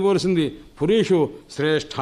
కోరసింది పురీషు శ్రేష్ఠ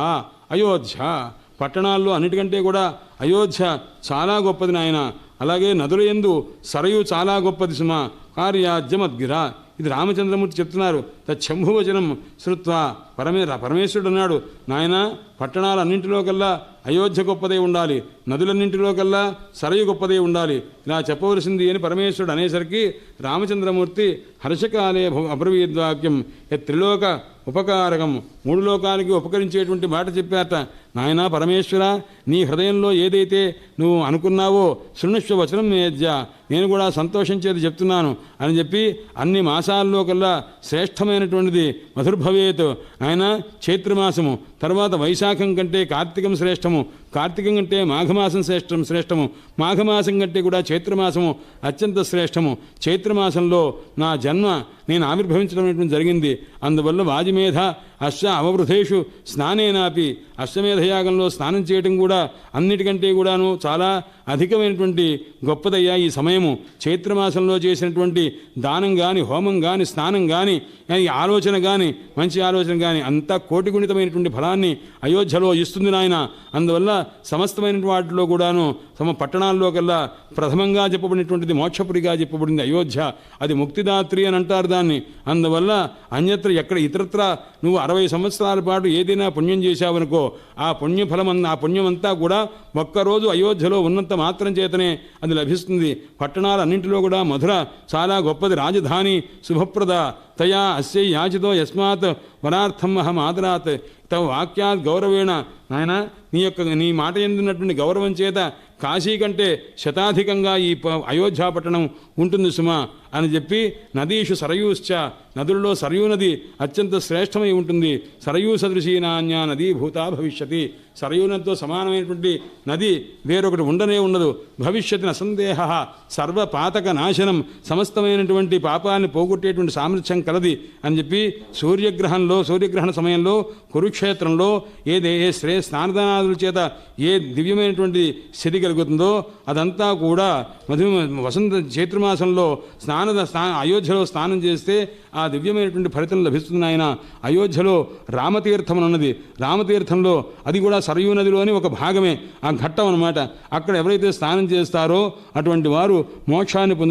అయోధ్య. పట్టణాల్లో అన్నిటికంటే కూడా అయోధ్య చాలా గొప్పది నాయన. అలాగే నదుల ఎందు సరయు చాలా గొప్పది సుమ. కార్యాజ్యమద్గిరా ఇది రామచంద్రమూర్తి చెప్తున్నారు. తచ్చంభువచనం శ్రుత్వా. పరమే పరమేశ్వరుడు అన్నాడు నాయన పట్టణాలన్నింటిలోకల్లా అయోధ్య గొప్పదై ఉండాలి. నదులన్నింటిలోకల్లా సరయు గొప్పదై ఉండాలి. ఇలా చెప్పవలసింది అని పరమేశ్వరుడు అనేసరికి రామచంద్రమూర్తి హర్షకాలే భవ- అబ్రవీద్వాక్యం. త్రిలోక ఉపకారకం. మూడు లోకానికి ఉపకరించేటువంటి మాట చెప్పారట. నాయనా పరమేశ్వర నీ హృదయంలో ఏదైతే నువ్వు అనుకున్నావో శృణుష్వ వచనం నేద్య. నేను కూడా సంతోషించేది చెప్తున్నాను అని చెప్పి అన్ని మాసాల్లో కల్లా శ్రేష్టమైనటువంటిది మధుర్భవేత్. ఆయన చైత్రమాసము తర్వాత వైశాఖం కంటే కార్తీకం శ్రేష్టము. కార్తీకం కంటే మాఘమాసం శ్రేష్టం శ్రేష్టము. మాఘమాసం కంటే కూడా చైత్రమాసము అత్యంత శ్రేష్టము. చైత్రమాసంలో నా జన్మ నేను ఆవిర్భవించడం జరిగింది. అందువల్ల వాజిమేధ అశ్వ అవవృధేషు స్నానేనాపి అశ్వమేధయాగంలో స్నానం చేయటం కూడా అన్నిటికంటే కూడాను చాలా అధికమైనటువంటి గొప్పదయ్యా ఈ సమయము. చైత్రమాసంలో చేసినటువంటి దానం కానీ హోమం కానీ స్నానం కానీ ఈ ఆలోచన కానీ మంచి ఆలోచన కానీ అంతా కోటిగుణితమైనటువంటి ఫలాన్ని అయోధ్యలో ఇస్తుంది నాయన. అందువల్ల సమస్తమైన వాటిలో కూడాను తమ పట్టణాల్లో కల్లా ప్రథమంగా చెప్పబడినటువంటిది మోక్షపురిగా చెప్పబడింది అయోధ్య. అది ముక్తిదాత్రి అని అంటారు దాన్ని. అందువల్ల అన్యత్ర ఎక్కడ ఇతరత్ర నువ్వు అరవై సంవత్సరాల పాటు ఏదైనా పుణ్యం చేశావనుకో ఆ పుణ్యఫలం అన్న ఆ పుణ్యమంతా కూడా ఒక్కరోజు అయోధ్యలో ఉన్నంత మాత్రం చేతనే అది లభిస్తుంది. పట్టణాలన్నింటిలో కూడా మధుర చాలా గొప్పది రాజధాని శుభప్రద తయా అస్య యాచితో యస్మాత్ వరార్థం అహం ఆదరాత్. తవ వాక్యాత్ గౌరవేణ. నాయన నీ యొక్క నీ మాట ఎందున్నటువంటి గౌరవం చేత కాశీ కంటే శతాధికంగా ఈ ప- అయోధ్య పట్టణం ఉంటుంది సుమా అని చెప్పి నదీషు సరయూశ్చ నదుల్లో సరయూ నది అత్యంత శ్రేష్టమై ఉంటుంది. సరయూ సదృశీ నాణ్య నదీ భూతా భవిష్యతి. సరయూ నదితో సమానమైనటువంటి నది వేరొకటి ఉండనే ఉండదు. భవిష్యత్ అసందేహ సర్వపాతక నాశనం. సమస్తమైనటువంటి పాపాన్ని పోగొట్టేటువంటి సామర్థ్యం కలది అని చెప్పి సూర్యగ్రహంలో సూర్యగ్రహణ సమయంలో కురుక్షేత్రంలో ఏదే ఏ శ్రే స్నానదానాదుల చేత ఏ దివ్యమైనటువంటి స్థితి కలుగుతుందో అదంతా కూడా మధు వసంత చైత్రమాసంలో స్నాన స్నా అయోధ్యలో స్నానం చేస్తే ఆ దివ్యమైనటువంటి ఫలితం లభిస్తుంది ఆయన అయోధ్యలో రామతీర్థం అన్నది రామతీర్థంలో అది కూడా సరయూ నదిలోని ఒక భాగమే ఆ ఘట్టం అన్నమాట. అక్కడ ఎవరైతే స్నానం చేస్తారో అటువంటి వారు మోక్షాన్ని పొందుతారు